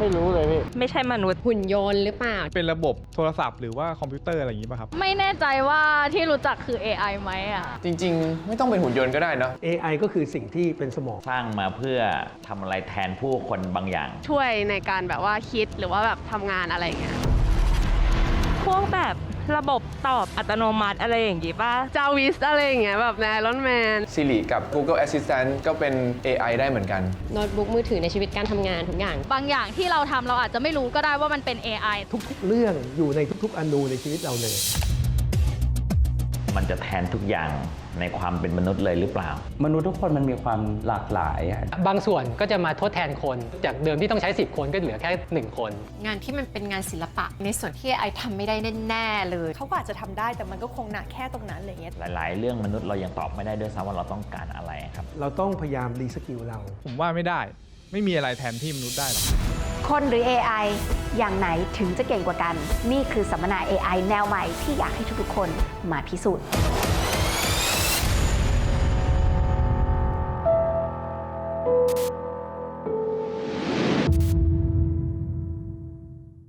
ไม่รู้เลยพี่ ไม่ใช่มนุษย์หุ่นยนต์หรือเปล่า เป็นระบบโทรศัพท์หรือว่าคอมพิวเตอร์อะไรอย่างนี้ป่ะครับ ไม่แน่ใจว่าที่รู้จักคือ AI ไหมอะ จริง ๆ ไม่ต้องเป็นหุ่นยนต์ก็ได้เนอะ AI ก็คือสิ่งที่เป็นสมองสร้างมาเพื่อทำอะไรแทนผู้คนบางอย่าง ช่วยในการแบบว่าคิดหรือว่าแบบทำงานอะไรอย่างเงี้ย พวกแบบ ระบบตอบอัตโนมัติอะไรอย่างงี้ป่ะ จาวิสอะไรอย่างเงี้ยแบบในไอรอนแมน Siri กับ Google Assistant ก็เป็น AI ได้เหมือนกัน โน้ตบุ๊กมือถือในชีวิตการทำงานทุกอย่าง บางอย่างที่เราทำเราอาจจะไม่รู้ก็ได้ว่ามันเป็น AI ทุกๆเรื่องอยู่ในทุกๆอนูในชีวิตเราเลย มันจะแทนทุกอย่างในความเป็นมนุษย์เลยหรือเปล่า มนุษย์ทุกคนมันมีความหลากหลายอะบางส่วนก็จะมาทดแทนคน จากเดิมที่ต้องใช้ 10 คนก็เหลือแค่ 1 คน งานที่มันเป็นงานศิลปะในส่วนที่ไอทำไม่ได้แน่ๆเลย เขาก็อาจจะทำได้แต่มันก็คงหนักแค่ตรงนั้นอะไรเงี้ย หลาย ๆ เรื่องมนุษย์เรายังตอบไม่ได้ด้วยซ้ำว่าเราต้องการอะไรครับ เราต้องพยายามรีสกิลเรา ผมว่าไม่ได้ ไม่มีอะไรแทนที่มนุษย์ได้หรอก คนหรือ AI อย่างไหนถึงจะเก่งกว่ากัน นี่คือสัมมนา AI แนวใหม่ที่อยากให้ทุกๆคนมาพิสูจน์